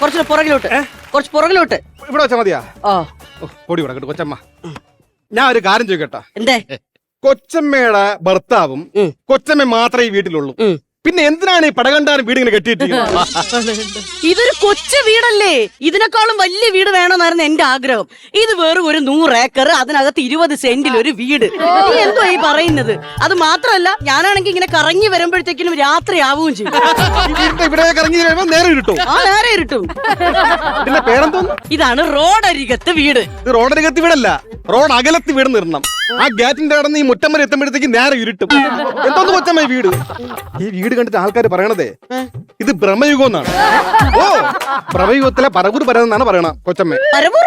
കുറച്ച് കുറച്ച് പുറകിലോട്ട്. കുറച്ച് പുറകിലോട്ട്. ഇവിടെ വെച്ചാ മതിയാ? ഓ പൊടി ഇവിടെ കേട്ടോ കൊച്ചമ്മ. ഞാൻ ഒരു കാര്യം ചോദിക്കട്ടെ? എന്തേ? കൊച്ചമ്മയുടെ ഭർത്താവും. കൊച്ചമ്മ മാത്രമേ ഈ വീട്ടിലുള്ളൂ. പിന്നെ എന്തിനാണ് ഈ പടകണ്ടാൻ വീട് ഇങ്ങനെ കെട്ടിയിട്ടിരിക്കുന്നത് ഇതൊരു കൊച്ചു വീടല്ലേ? ഇതിനേക്കാളും വലിയ വീട് വേണമെന്നായിരുന്നു എന്റെ ആഗ്രഹം. ഇത് വെറും ഒരു നൂറ് ഏക്കർ അതിനകത്ത് ഇരുപത് സെന്റിൽ ഒരു വീട്. നീ എന്തോ ഈ പറയുന്നത്? അത് മാത്രമല്ല ഞാനാണെങ്കിൽ ഇങ്ങനെ കറങ്ങി വരുമ്പോഴത്തേക്കിനും രാത്രി ആവുകയും ചെയ്യും. ഇവിടെ നേരെ കിട്ടും ആ നേരെ ഇരുട്ടും. പേരെന്തോന്നു? ഇതാണ് റോഡരികത്ത് വീട്. ഇത് റോഡരികത്ത് വീടല്ല റോഡ് അകലത്ത് വീട് നിർണം ആ ഗേറ്റിന്റെ അവിടെ ഈ മുറ്റം വരെ എത്തുമ്പോഴത്തേക്ക് നേരെ ഇരുട്ടും. എന്തോന്ന് കൊച്ചമ്മ ഈ വീട്? ഈ വീട് കണ്ടിട്ട് ആൾക്കാർ പറയണതേ ഇത് ബ്രഹ്മയുഗം എന്നാണ് ഓ ബ്രഹ്മയുഗത്തിലെ പറവൂർ ഭരതൻ എന്നാണ് പറയണ കൊച്ചമ്മ. പരവൂർ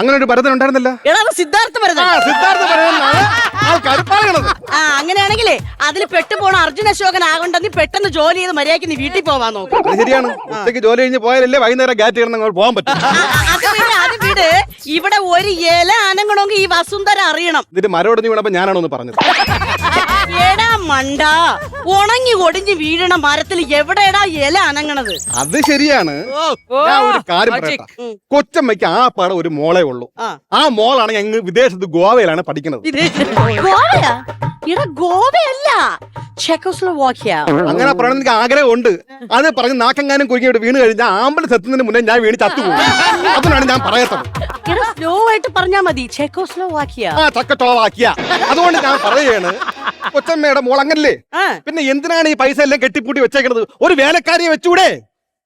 അങ്ങനെ ഒരു ഭരതൻ ഉണ്ടായിരുന്നില്ല. എടാ സിദ്ധാർത്ഥ ആ സിദ്ധാർത്ഥ ഭരതൻ എന്നാണ് ആൾക്കാർ പറയണത് ആ അങ്ങനെയാണെങ്കിലേ അതിൽ പെട്ടുപോണ അർജുന അശോകൻ ആകണ്ട നീ പെട്ടെന്ന് ജോലി ചെയ്ത് മര്യാദയ്ക്ക് നീ വീട്ടിൽ പോവാൻ നോക്കും. അത് ശരിയാണ്. ഉച്ചയ്ക്ക് ജോലി കഴിഞ്ഞ് പോയാലല്ലേ വൈകുന്നേരം ഗാറ്റ് കിടന്ന് അങ്ങോട്ട് പോകാൻ പറ്റും. അത് വീട് അത് വീട് ഇവിടെ ഒരു ഇല അനങ്ങണമെങ്കിൽ ഈ വസുന്ധര അറിയണം. ഇതിന്റെ മരം ഒടിഞ്ഞു വീണപ്പോ ഞാനാണോ ഒന്ന് പറഞ്ഞത്. എടാ മണ്ട ഉണങ്ങി ഒടിഞ്ഞ് വീഴണ മരത്തിൽ എവിടെടാ ഇല അനങ്ങണത്? അത് ശരിയാണ്. ഞാൻ ഒരു കാര്യം പറയട്ടെ. ഉം. കൊച്ചമ്മയ്ക്ക് ആ പാടെ ഒരു മോളേ ഉള്ളൂ. ആ. ആ മോളാണ് ഞങ്ങൾ വിദേശത്ത് ഗോവയിലാണ് പഠിക്കുന്നത്. ഗോവയാ? എടാ ഗോവയല്ല. ചെക്കോസ്ലോവാക്യ അങ്ങനെ പറയണമെന്ന് എനിക്ക് ആഗ്രഹമുണ്ട്. അത് പറഞ്ഞ് നാക്കെങ്ങാനും കുരുങ്ങിയിട്ട് വീണ് കഴിഞ്ഞാൽ ആമ്പലൻസ് എത്തുന്നതിന് മുന്നേ ഞാൻ വീണ് ചത്തുപോകും അതിനാണ് ഞാൻ പറയാത്തത് എടാ സ്ലോ ആയിട്ട് പറഞ്ഞാ മതി. ചെക്കോസ്ലോവാക്യ ആ ചക്കച്ചോളാക്കിയ അതുകൊണ്ട് ഞാൻ പറയാണ് കൊച്ചമ്മയുടെ മോൾ അങ്ങനല്ലേ? പിന്നെ എന്തിനാണ് ഈ പൈസ എല്ലാം കെട്ടിപ്പൂട്ടി വെച്ചേക്കുന്നത് ഒരു വേലക്കാരിയെ വെച്ചൂടെ?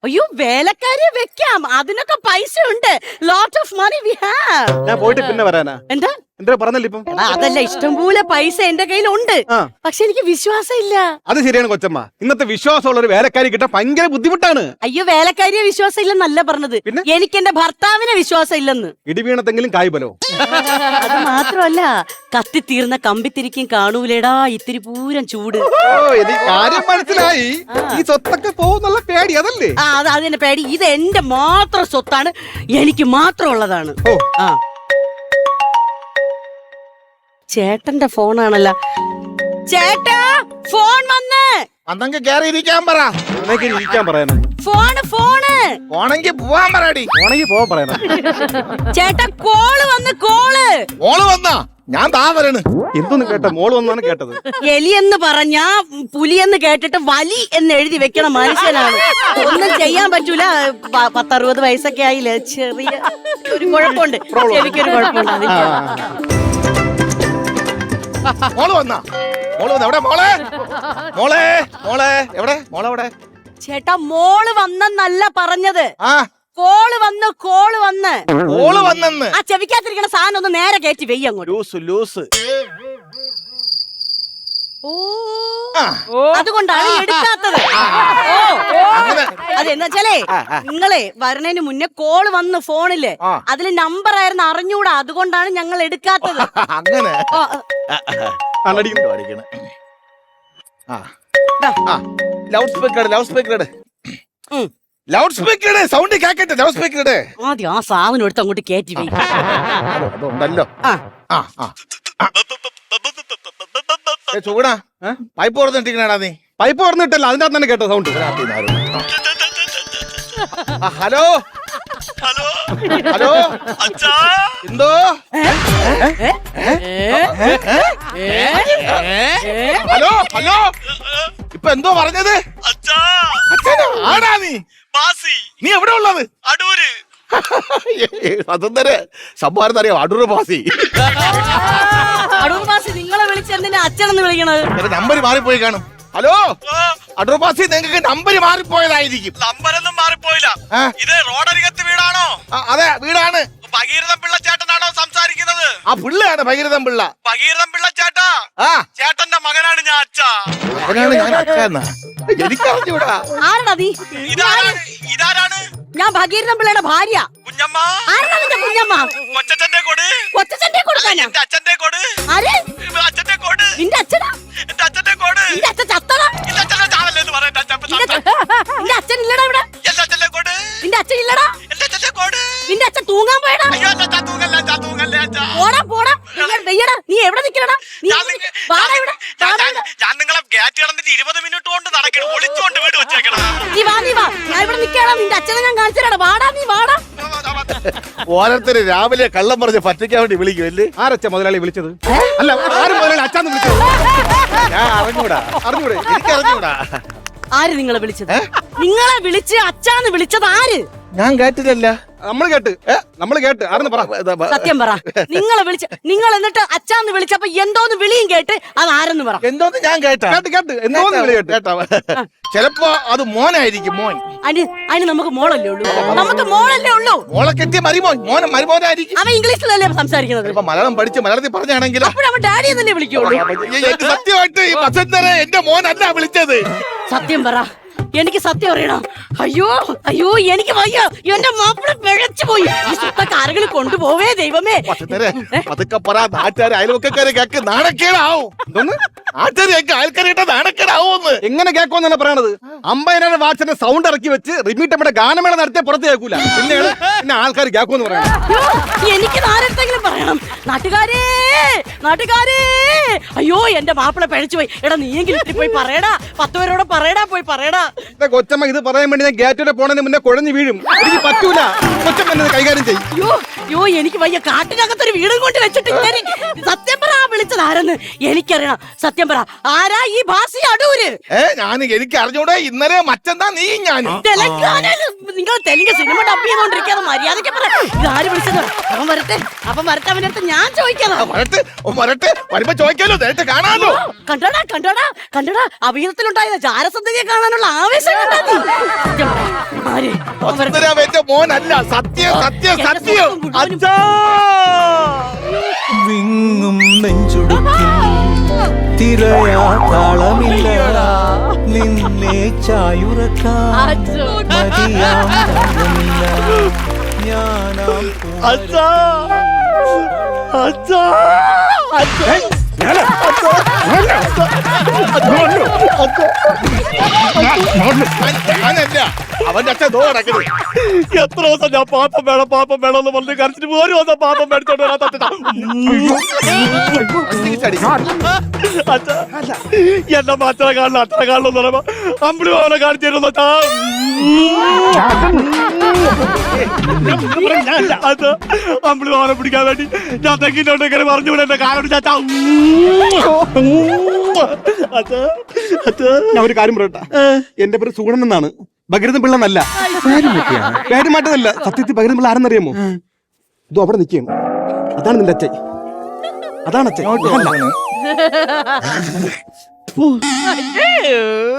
അയ്യോ വേലക്കാരിയെ വെക്കാം. അതിനൊക്കെ പൈസ ഉണ്ട് lot of money we have ഞാൻ പോയിട്ട് പിന്നെ വരാനാ. എന്താ? എന്താ പറഞ്ഞല്ലേ ഇപ്പം? എടാ അതല്ല ഇഷ്ടംപോലെ പൈസ എന്റെ കയ്യിലുണ്ട്. ആ. പക്ഷെ എനിക്ക് വിശ്വാസം ഇല്ല അത് ശരിയാണ് കൊച്ചമ്മ. ഇന്നത്തെ വിശ്വാസമുള്ള ഒരു വേലക്കാരി കിട്ടാൻ ഭയങ്കര ബുദ്ധിമുട്ടാണ്. അയ്യോ വേലക്കാരിയെ വിശ്വാസം ഇല്ലെന്നല്ല പറഞ്ഞത്. പിന്നെ? എനിക്ക് എന്റെ ഭർത്താവിനെ വിശ്വാസം ഇല്ലെന്ന് ഇടിവീണത്തെങ്കിലും കായ്ബലോ അത് മാത്രമല്ല കത്തിത്തീർന്ന കമ്പിത്തിരിക്കും കാണൂലേടാ ഇത്തിരി പൂരം ചൂട്. ഓ എനിക്ക് കാര്യം മനസ്സിലായി. ഈ സ്വത്തൊക്കെ പോകുന്നുള്ള പേടി അതല്ലേ? ആ അത് അതിന്റെ പേടി. ഇത് എന്റെ മാത്രം സ്വത്താണ് എനിക്ക് മാത്രം ഉള്ളതാണ്. ഓ. ആ. ചേട്ടന്റെ ഫോണാണല്ലോ. ചേട്ടാ ഫോൺ വന്ന്. അന്നെങ്കിൽ കേറി ഇരിക്കാൻ പറ. അന്നേക്ക് ഇരിക്കാൻ പറയണം ഫോണ് ഫോണ്. പോണെങ്കി പോവാൻ പറയടി. ഓണെങ്കിൽ പോവാൻ പറയണം ചേട്ടാ കോൾ വന്ന് കോൾ. വന്നാ? ഞാൻ താ വരണ്. എന്തൊന്നും കേട്ട മോൾ വന്നാണ് കേട്ടത്. എലി എന്ന് പറഞ്ഞാ പുലിയെന്ന് കേട്ടിട്ട് വലി എന്ന് എഴുതി വെക്കണ മനുഷ്യനാണ്. ഒന്നും ചെയ്യാൻ പറ്റൂല. പത്തറുപത് വയസ്സൊക്കെ ആയില്ലേ? ചെറിയ ഒരു കുഴപ്പമുണ്ട്. ചെവിക്കൊരു കുഴപ്പമുണ്ട്. മോൾ വന്നാ. മോൾ വന്ന. എവിടെ മോളെ? മോളെ മോളെ. എവിടെ? മോളെ എവിടെ ചേട്ടാ മോൾ വന്നെന്നല്ല പറഞ്ഞത്. ആ. കോൾ വന്ന് കോൾ വന്ന്. കോൾ വന്നെന്ന്. ആ ചെവിക്കാത്തിരിക്കണ സാധനം ഒന്ന് നേരെ കയറ്റി വെയ്യ അങ്ങോട്ട്. Loose loose. അതുകൊണ്ടാണ് എടുക്കാത്തത്. ഓ. അങ്ങനെ. അതെന്താ വെച്ചാലേ നിങ്ങളെ വരണേന് മുന്നേ കോൾ വന്ന് ഫോണിൽ. അതിൽ നമ്പർ ആയിരുന്നു അറിഞ്ഞൂടാ അതുകൊണ്ടാണ് ഞങ്ങൾ എടുക്കാത്തത്. അങ്ങനെ. Loud speaker loud speaker loud speaker sound കേക്കട്ടെ ലൗഡ് സ്പീക്കർ ആദ്യം ആ എടുത്ത് അങ്ങോട്ട് കയറ്റി അതുണ്ടല്ലോ ആ ആ ചൂടാ? പൈപ്പ് തുറന്നിട്ടിരിക്കണാടാ നീ. പൈപ്പ് തുറന്നിട്ടല്ല അതിന്റെ അകത്ത് തന്നെ കേട്ടോ sound hello? Hello? Hello? Hello എന്തോ? ഹലോ? ഹലോ? ഇപ്പൊ എന്തോ പറഞ്ഞത്? അച്ഛനാ? ആടാ നീ? നീ എവിടെ ഉള്ളത്? അടൂര്. സ്വതന്ത്രര് സംഭവം അറിയാം? അടൂർ പാസി അടൂർ മാസി നിങ്ങളെ വിളിച്ചെന്തിനാ അച്ഛനെന്ന് വിളിക്കണത്? നമ്പർ മാറിപ്പോയി കാണും. ഹലോ? അടൂർ പാസി നിങ്ങൾക്ക് നമ്പർ മാറിപ്പോയതായിരിക്കും. നമ്പരൊന്നും മാറിപ്പോയില്ല. ഇത് റോഡരികത്ത് വീടാണോ? അതെ വീടാണ്. ഭഗീരഥൻ പിള്ള ചേട്ടനാണോ സംസാരിക്കുന്നത്? ആ പിള്ളയാണ് ഭഗീരഥൻ പിള്ള. ഭഗീരഥൻ പിള്ള ചേട്ടാ? ആ. ചേട്ടന്റെ മകനാണ് ഞാൻ അച്ഛ. അവനാണ് ഞാൻ അച്ഛന്നാ എനിക്കറിഞ്ഞൂടാ. ആരടാ നീ? ഇതാരാണ്? ഇതാരാണ്? ഞാൻ ഭഗീരഥൻ പിള്ളയുടെ ഭാര്യ. നിന്റെ കുഞ്ഞമ്മ? കൊച്ചച്ഛന്റെ കൊട്. കൊച്ചച്ഛന്റെ കൊടുക്കാനാ അച്ഛന്റെ കൊട്. ആര്? അച്ഛന്റെ കൊട്. നിന്റെ അച്ഛനാ? എന്റെ അച്ഛന്റെ കൊട്. നിന്റെ അച്ഛൻ നിന്റെ അച്ഛന്റെ ചാവല്ലേ എന്ന് പറയട്ടെ അച്ഛൻ നിന്റെ അച്ഛൻ- ഇല്ലടാ ഇവിടെ. എന്റെ അച്ഛന്റെ കൊട്. നിന്റെ അച്ഛൻ ഇല്ലടാ. എന്റെ അച്ഛന്റെ കൊട്. നിന്റെ അച്ഛൻ തൂങ്ങാൻ പോയടാ. അയ്യോ അച്ഛാ തൂങ്ങല്ലേ അച്ഛാ തൂങ്ങല്ലേ അച്ഛാ. പോടാ പോടാ. നിങ്ങൾ വെയ്യടാ നീ എവിടെ നിക്കണടാ? നീ വാടാ ഇവിടെ കിടന്നിട്ട് ഇരുപത് മിനിറ്റ് കൊണ്ട് നടക്കണം ഒളിച്ചോണ്ട് വീട് വെച്ചേക്കണം. നീ വാ നീ വാ. ഞാൻ ഇവിടെ നിന്റെ അച്ഛനെ ഞാൻ കാണിച്ചടാ വാടാ നീ വാടാ. ഓരോരുത്തര് രാവിലെ കള്ളം പറഞ്ഞ് പറ്റിക്കാൻ വേണ്ടി വിളിക്കുമല്ലേ ആരച്ച മുതലാളി വിളിച്ചത്? അല്ല ആരും മുതലാളി? അച്ഛന്ന് വിളിച്ചത്? ഞാൻ അറിഞ്ഞൂടാ. അറിഞ്ഞൂടെ? എനിക്ക് അറിഞ്ഞൂടാ ആര് നിങ്ങളെ വിളിച്ചത്? നിങ്ങളെ വിളിച്ച് അച്ഛാന്ന് വിളിച്ചത് ആര്? ഞാൻ കേട്ടില്ലല്ല. നമ്മൾ കേട്ട്. നമ്മൾ കേട്ട്. ആരെന്ന് പറ. സത്യം പറ. നിങ്ങളെ വിളിച്ച നിങ്ങൾ എന്നിട്ട് അച്ഛാന്ന് വിളിച്ചപ്പോ എന്തോന്ന് വിളിയും കേട്ട് അത് ആരെന്ന് പറ? എന്തോന്ന് ഞാൻ കേട്ടാ? കേട്ട് കേട്ട്. എന്തോന്ന് വിളി കേട്ട്? കേട്ടോ. ചിലപ്പോ അത് മോനായിരിക്കും മോൻ. അതിന് അതിന് നമുക്ക് മോളല്ലേ ഉള്ളൂ? നമുക്ക് മോളല്ലേ ഉള്ളൂ? മോളെ കെട്ടിയ മരിമോൻ മോനെ മരിമോനായിരിക്കും. അവൻ ഇംഗ്ലീഷിലല്ലേ സംസാരിക്കുന്നത്? ഇപ്പൊ മലയാളം പഠിച്ച് മലയാളത്തിൽ പറഞ്ഞാണെങ്കിൽ അപ്പോഴവൻ ഡാഡി തന്നെ വിളിക്കുള്ളൂ. സത്യമായിട്ട് ഈ വസന്തരെ എന്റെ മോനല്ല വിളിച്ചത്. സത്യം പറ. എനിക്ക് സത്യം അറിയണം. അയ്യോ അയ്യോ എനിക്ക് വയ്യ. എന്റെ മാപ്പിള പിഴച്ചു പോയി. ഈ സ്വത്തൊക്കെ കൊണ്ടുപോവേ ദൈവമേ. പതുക്കെ പറ. നാട്ടുകാരെ അയൽവക്കാരെ കേക്ക് നാണക്കേടാവും. എന്തോന്ന് കേക്കോ നാണക്കേടാവുമെന്ന് എങ്ങനെ പറയണത്? അമ്പതിനായിരം വാച്ചിന്റെ സൗണ്ട് ഇറക്കി വെച്ച് റിമീറ്റമ്മയുടെ ഗാനമേള നടത്തിയ പുറത്ത് കേൾക്കൂല. പിന്നെയാണ് പിന്നെ ആൾക്കാർ കേക്കോന്ന് പറയണത്. അയ്യോ, എനിക്ക് ആരെടുത്തെങ്കിലും പറയണം. നാട്ടുകാരേ നാട്ടുകാരേ. അയ്യോ എന്റെ മാപ്പിള പിഴച്ചു പോയി. എടാ നീയെങ്കിലും ഇത്തിരി പോയി പറയടാ. പത്ത് പേരോടെ പറയടാ പോയി പറയടാ. ഇതാ കൊച്ചമ്മ ഇത് പറയാൻ വേണ്ടി ഞാൻ ഗേറ്റോടെ പോണതിന് മുന്നേ കുഴഞ്ഞു വീഴും. എനിക്ക് പറ്റൂല. കൊച്ചമ്മ എന്നെ കൈകാര്യം ചെയ്യും. അയ്യോ അയ്യോ എനിക്ക് വയ്യ. കാട്ടിനകത്തൊരു വീടും കൊണ്ട് വെച്ചിട്ട് ഇങ്ങനെ സത്യം പറ വിളിച്ചത് ആരെന്ന്? എനിക്കറിയണം. സത്യം പറ. ആരാ ഈ ഭാസി അടൂര്? ഏ ഞാൻ എനിക്ക് അറിഞ്ഞൂടെ ഇന്നലെ മറ്റെന്താ നീ ഞാൻ? തെലങ്കാനയിൽ നിങ്ങൾ തെലുങ്ക് സിനിമ ഡബ് ചെയ്തോണ്ടിരിക്കാതെ മര്യാദയ്ക്ക് പറ. ഇതാര് വിളിച്ചത്? അവൻ വരട്ടെ അവൻ വരട്ടെ അടുത്ത് ഞാൻ വരട്ടെ ഓ, വരട്ടെ വരുമ്പോ ചോദിക്കാലോ നേരത്തെ കാണാലോ. കണ്ടോടാ കണ്ടോടാ കണ്ടോടാ അഭിനയത്തിലുണ്ടായ ജാരസന്ധതിയെ കാണാനുള്ള ആവേശം കണ്ടാ നീ? സത്യം പറ. ആര്? അവൻ വരട്ടെ. വസുന്ധര വെച്ച മോനല്ല സത്യം സത്യം സത്യം. അച്ഛാ! വിങ്ങും തിരയാ താളമില്ല. നിന്നെ ചായുറക്കാൻ ഞാനാം അച്ഛാ അച്ഛാ അച്ഛാ ഞാനല്ല എത്ര ദിവസം ഞാൻ പാപ്പം വേണം പാപ്പം വേണം എന്ന് പറഞ്ഞ് കരച്ചിട്ട് ഒരു ദിവസം പാപ്പം മേടിച്ചോണ്ട് തട്ടിട്ടാ അച്ഛാ എന്റെ അച്ഛനെ കാണണം അച്ഛനെ കാണണം എന്ന് പറയുമ്പോ അമ്പിളി അവനെ കാണിച്ചു അച്ഛാ അമ്പിളി അവനെ പിടിക്കാൻ വേണ്ടി ഞാൻ തെക്കിന്നോട്ട് ഇങ്ങനെ പറഞ്ഞു എന്റെ കാലോട് ചാച്ചാ. അച്ഛാ അച്ഛാ ഞാൻ ഒരു കാര്യം പറയട്ടെ? എന്റെ പേര് സൂണൻ എന്നാണ്. ഭഗീരഥൻ പിള്ള എന്നല്ല. പേര് മാറ്റതല്ല സത്യത്തിൽ ഭഗീരഥൻ പിള്ള ആരെന്നറിയാമോ? ഇതോ അവിടെ നിൽക്കുകയാണ്. അതാണ് നിന്റെ അച്ഛൻ. അതാണ് അച്ഛൻ.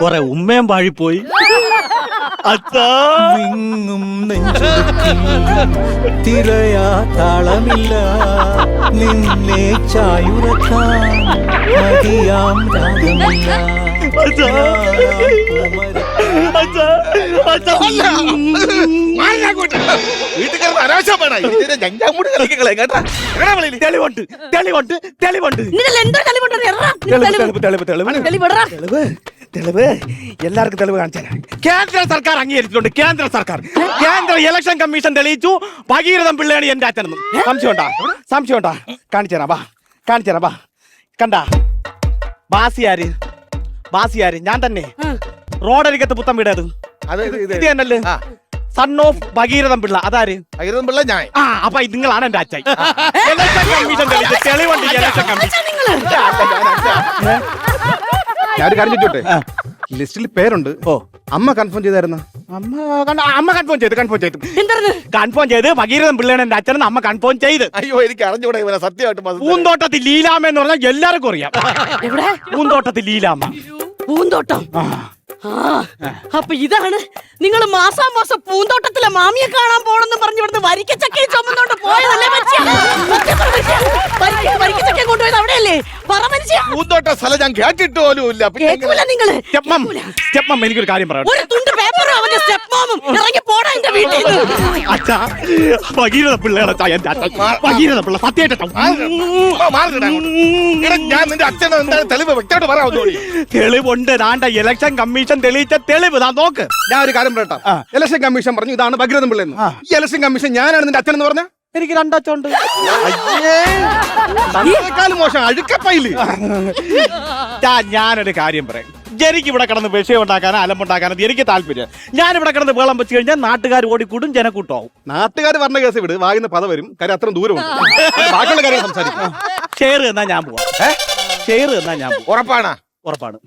കൊറേ ഉമ്മയും പാഴിപ്പോയി വിങ്ങും തിരയാ താളമില്ല. നിന്നെ ചായുറക്കാൻ മതിയാം രാഗമില്ല? തെളിവുണ്ട്. തെളിവുണ്ട്. തെളിവുണ്ട്. തെളിവ് തെളിവ്. തെളിവ് തെളിവ്. തെളിവ്. തെളിവ്? എല്ലാവർക്കും തെളിവ് കാണിച്ചു കേന്ദ്ര സർക്കാർ അംഗീകരിച്ചിട്ടുണ്ട്. കേന്ദ്ര സർക്കാർ. കേന്ദ്ര ഇലക്ഷൻ കമ്മീഷൻ തെളിയിച്ചു. ഭഗീരഥം പിള്ളയാണ് എന്റെ അച്ഛനെന്നും. സംശയമുണ്ടാ? സംശയമുണ്ടാ? കാണിച്ചു തരാം വാ. കാണിച്ചു തരാം വാ. കണ്ടാ. ബാസിയാര് ബാസിയാര് ഞാൻ തന്നെ. റോഡരികത്ത് പുത്തം വീടത് ഇത് തന്നല്ലേ സൺ ഓഫ് ഭഗീരഥം പിള്ള. അതാര്? ഭഗീരഥം പിള്ള ഞാൻ. ആ അപ്പൊ നിങ്ങളാണ് എന്റെ അച്ഛൻ. ഇലക്ഷൻ കമ്മീഷൻ തെളിവുണ്ട് ഇലക്ഷൻ കമ്മീഷൻ ഞാൻ ഒരു കാര്യം ചോദിച്ചോട്ടെ? ലിസ്റ്റിൽ പേരുണ്ട്. ഓ. അമ്മ കൺഫേം ചെയ്തായിരുന്ന? അമ്മ അമ്മ കൺഫേം ചെയ്ത് കൺഫേം ചെയ്തു. എന്തായിരുന്നു കൺഫേം ചെയ്ത് ഭഗീരഥൻ പിള്ളേനെ എന്റെ അച്ഛനെന്ന് അമ്മ കൺഫേം ചെയ്ത്. അയ്യോ എനിക്ക് അറിഞ്ഞൂടെ ഇവനെ സത്യമായിട്ട് പൂന്തോട്ടത്തിൽ ലീലാമ്മ എന്ന് പറഞ്ഞാൽ എല്ലാവർക്കും അറിയാം. എവിടെ? പൂന്തോട്ടത്തിൽ ലീലാമ്മ. പൂന്തോട്ടം? ആ. അപ്പൊ ഇതാണ് നിങ്ങൾ മാസാമാസം പൂന്തോട്ടത്തിലെ മാമിയെ കാണാൻ പോണെന്ന് പറഞ്ഞു ഇവിടുന്ന് വരിക്കച്ചക്കയെ ചുമന്നോണ്ട് പോയതല്ലേ വരിക്കച്ചക്ക കൊണ്ടുപോയത് അവിടെയല്ലേ? പറ മനുഷ്യ. പൂന്തോട്ട സ്ഥലം ഞാൻ കേട്ടിട്ട് പോലും ഇല്ല. കേൾക്കൂല നിങ്ങൾ. എനിക്കൊരു കാര്യം പറയാം ഒരു തുണ്ട് പേപ്പറും അവന്റെ സ്റ്റെപ്പ്മ്മവും ഇറങ്ങി പോടാ എന്റെ വീട്ടിൽ അച്ഛാ ഭഗീരഥ ഭഗീരഥ പിള്ള സത്യമായിട്ട് ഞാൻ നിന്റെ എന്താണ് തെളിവ് വ്യക്തമായിട്ട് പറയാവുന്നോടി തെളിവുണ്ട് ദാണ്ട ഇലക്ഷൻ കമ്മീഷൻ തെളിയിച്ച തെളിവ് താ നോക്ക്. ഞാൻ ഒരു കാര്യം പറയട്ടെ. ഇലക്ഷൻ കമ്മീഷൻ പറഞ്ഞു ഇതാണ് ഭഗീരഥൻ പിള്ളി എന്ന് ഈ ഇലക്ഷൻ കമ്മീഷൻ ഞാനാണ് നിന്റെ അച്ഛൻ എന്ന് പറഞ്ഞ? എനിക്ക് രണ്ടച്ചുണ്ട് മോശം അഴുക്കപ്പയിൽ. ഞാനൊരു കാര്യം പറയാം. എനിക്ക് ഇവിടെ കിടന്ന് വിഷയം ഉണ്ടാക്കാനോ അലമ്പുണ്ടാക്കാനോ എനിക്ക് താല്പര്യം. ഞാൻ ഇവിടെ കിടന്ന് വേളം വെച്ച് കഴിഞ്ഞാൽ നാട്ടുകാർ ഓടിക്കൂടും ജനക്കൂട്ടമാവും. നാട്ടുകാർ പറഞ്ഞ കേസ് വിട് വാങ്ങുന്ന പത വരും കാര്യം അത്ര ദൂരമുണ്ട്. ബാക്കിയുള്ള കാര്യം സംസാരിക്കും. ഷെയർ എന്നാ ഞാൻ പോവാം. ഷെയർ എന്നാ ഞാൻ ഉറപ്പാണ്. ഉറപ്പാണ്.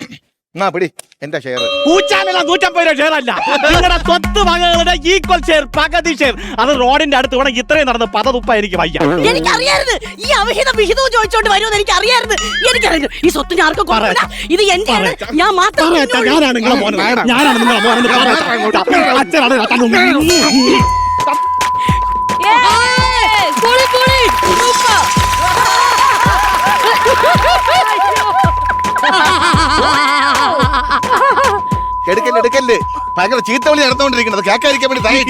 എന്നാ പിടി എന്റെ ഷെയർ കൂച്ചാനല്ല നൂറ്റമ്പത് രൂപ ഷെയർ അല്ല. നിങ്ങളുടെ സ്വത്ത് വകകളുടെ ഈക്വൽ ഷെയർ പകുതി ഷെയർ അത് റോഡിന്റെ അടുത്ത് വേണം ഇത്രയും നടന്ന് പത തുപ്പ എനിക്ക് വയ്യ. എനിക്കറിയായിരുന്നു. ഈ അവഹിത വിഹിതവും ചോദിച്ചോണ്ട് വരുമെന്ന് എനിക്കറിയായിരുന്നു. എനിക്കറിയായിരുന്നു. ഈ സ്വത്ത് ഞാൻ ആർക്കും കൊടുക്കില്ല ഇത് എന്റെ ഞാൻ മാത്രം ഞാനാണ് നിങ്ങളെ മോനെ. ഞാനാണ് നിങ്ങളെ മോനെ. അച്ഛനാണ്. എടുക്കൽ ഭയങ്കര ചീത്തവിളി നടന്നുകൊണ്ടിരിക്കുന്നത്. കേക്കാതിരിക്കാൻ വേണ്ടി താഴെ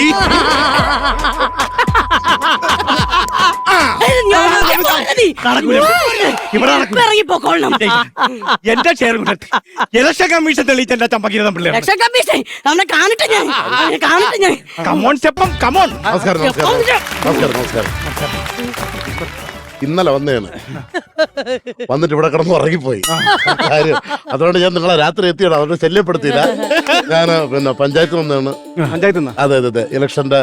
എന്റെ ഷെയർ ഇലക്ഷൻ കമ്മീഷൻ തെളിയിച്ച എന്റെ ചമ്പക്കിരതം പിള്ളേർ രക്ഷ കമ്മീഷൻ? അവനെ കാണട്ടെ ഞാൻ. അവനെ കാണട്ടെ ഞാൻ. കമോൺ സ്റ്റെപ്പം കമോൺ നമസ്കാരം നമസ്കാരം. നമസ്കാരം നമസ്കാരം. ഇന്നലെ വന്നേന്ന്. വന്നിട്ട് ഇവിടെ കിടന്ന് ഉറങ്ങിപ്പോയി. കാര്യം അതുകൊണ്ട് ഞാൻ നിങ്ങളെ രാത്രി എത്തിയാണ് അവരുടെ ശല്യപ്പെടുത്തിയില്ല. ഞാൻ പിന്നെ പഞ്ചായത്ത് വന്നതാണ് പഞ്ചായത്ത് അതെ അതെ അതെ. ഇലക്ഷന്റെ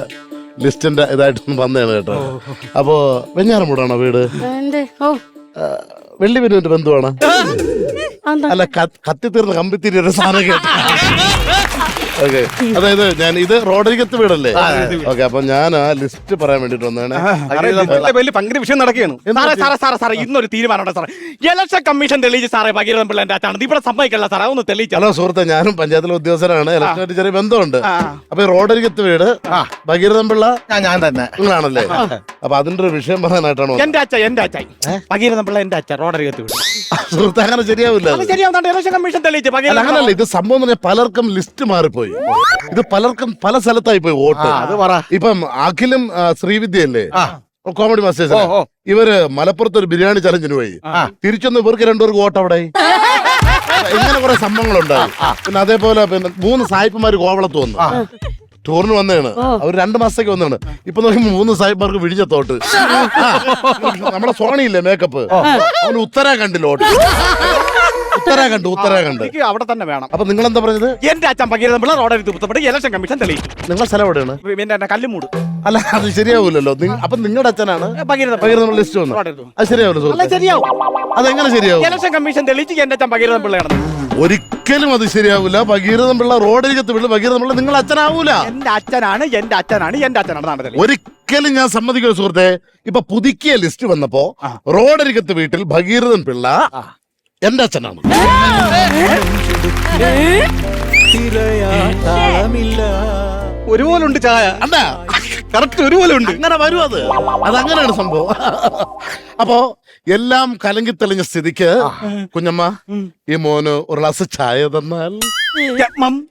ലിസ്റ്റിന്റെ ഇതായിട്ടൊന്ന് വന്നതാണ് കേട്ടോ. അപ്പോ വെഞ്ഞാറമൂടാണോ വീട്? വെള്ളി പിന്നെ ബന്ധുവാണ്. അല്ല കത്തി തീർന്ന് കമ്പിത്തിരി ഒരു സാധനം കേട്ടു. ഓക്കെ അതായത് ഞാൻ ഇത് റോഡരികത്ത് വീടല്ലേ? ഓക്കെ അപ്പൊ ഞാൻ ആ ലിസ്റ്റ് പറയാൻ വേണ്ടിട്ട് വന്നതാണ്. ഇന്നത്തെ വലിയ ഭയങ്കര വിഷയം നടക്കുകയാണ്. സാറേ സാറേ സാറേ സാറേ ഇന്നൊരു തീരുമാനമുണ്ട് സാറേ. ഇലക്ഷൻ കമ്മീഷൻ തെളിയിച്ച് സാറേ ഭഗീരഥൻ പിള്ള എന്റെ അച്ഛനാണ്. ഇവിടെ സമ്മതിക്കല്ല സാറേ ഒന്ന് തെളിയിച്ചു ഹലോ സുഹൃത്തെ ഞാനും പഞ്ചായത്തിലെ ഉദ്യോഗസ്ഥരാണ്. ഇലക്ഷനായിട്ട് ചെറിയ ബന്ധമുണ്ട്. അപ്പൊ ഈ റോഡരികത്ത് വീട് ഭഗീരഥൻ പിള്ള ഞാൻ തന്നെ. നിങ്ങളാണല്ലേ? അപ്പൊ അതിന്റെ ഒരു വിഷയം പറയാനായിട്ടാണ്. എന്റെ അച്ഛ എന്റെ അച്ഛൻ. ഭഗീരഥൻ പിള്ള എന്റെ അച്ഛൻ റോഡരികത്ത് വീട്. സുഹൃത്തെ അങ്ങനെ ശരിയാവില്ല. ശരിയാവുന്നുണ്ട്. ഇലക്ഷൻ കമ്മീഷൻ തെളിയിച്ച് അല്ല അങ്ങനല്ല ഇത് സംഭവം പലർക്കും ലിസ്റ്റ് മാറിപ്പോയി. ഇത് പലർക്കും പല സ്ഥലത്തായി പോയി വോട്ട്. അത് പറ. ഇപ്പം അഖിലും ശ്രീവിദ്യയല്ലേ? കോമഡി മാസ്റ്റേഴ്സ് ഇവർ മലപ്പുറത്ത് ഒരു ബിരിയാണി ചലഞ്ചിന് പോയി. തിരിച്ചൊന്ന് ഇവർക്ക് രണ്ടുപേർക്ക് വോട്ട് അവിടെ? ഇങ്ങനെ കുറെ സംഭവങ്ങളുണ്ടായി. പിന്നെ അതേപോലെ പിന്നെ മൂന്ന് സായിപ്പന്മാര് കോവളത്ത് വന്നു. ടൂറിന് വന്നതാണ്. അവർ രണ്ടു മാസത്തേക്ക് വന്നാണ് ഇപ്പൊ നോക്കി മൂന്ന് സായിപ്പുമാർക്ക് വിഴിഞ്ഞ തോട്ട് നമ്മുടെ സോണിയില്ലേ മേക്കപ്പ് അവന് ഉത്തരാഖണ്ഡിൽ വോട്ട് ഉത്തരാഖണ്ഡ് ഉത്തരാഖണ്ഡ് എനിക്ക് അവിടെ തന്നെ വേണം. അപ്പൊ നിങ്ങൾ എന്താ പറഞ്ഞത്? എന്റെ അച്ഛൻ പകീരം പിള്ള റോഡരികത്ത് പുത്തപ്പെട്ട് ഇലക്ഷൻ കമ്മീഷൻ തെളിയിച്ചു നിങ്ങൾ സ്ഥലം എവിടെയാണ്? പിന്നെ എന്നെ കല്ലുമൂട്. അല്ല അത് ശരിയാവൂലല്ലോ. നിങ്ങ- അപ്പൊ നിങ്ങളുടെ അച്ഛനാണ് പകീരം പകരം നമ്മൾ ലിസ്റ്റ് വന്നു. അത് ശരിയാവില്ല അല്ല സുഹൃത്തെ ശരിയാവും. അതെങ്ങനെ ശരിയാവും? ഇലക്ഷൻ കമ്മീഷൻ തെളിയിച്ച് എന്റെ അച്ഛൻ പകീരം പിള്ളയാണ് ഒരിക്കലും അത് ശരിയാവില്ല ഭഗീരഥൻ പിള്ള റോഡരികത്ത് പിള്ള ഭഗീരഥൻ പിള്ള നിങ്ങൾ അച്ഛനാവൂല. എന്റെ അച്ഛനാണ് എന്റെ അച്ഛനാണ് എന്റെ അച്ഛനാണ് തെളിയിച്ചത്. ഒരിക്കലും ഞാൻ സമ്മതിക്കുന്ന സുഹൃത്തെ. ഇപ്പൊ പുതുക്കിയ ലിസ്റ്റ് വന്നപ്പോ റോഡരികത്ത് വീട്ടിൽ ഭഗീരഥൻ പിള്ള എന്റെ അച്ഛനാണ് ഒരുപോലുണ്ട് ചായ. അല്ല. കറക്റ്റ് ഒരുപോലുണ്ട്. അങ്ങനെ വരും അത്. അതങ്ങനെയാണ് സംഭവം. അപ്പോ എല്ലാം കലങ്കി തെളിഞ്ഞ സ്ഥിതിക്ക് കുഞ്ഞമ്മ ഈ മോന് ഒരു ഗ്ലാസ് ചായ തന്നാൽ?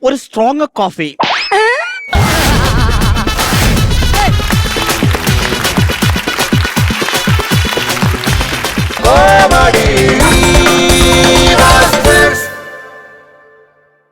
ഒരു സ്ട്രോങ് കോഫി കോമഡി.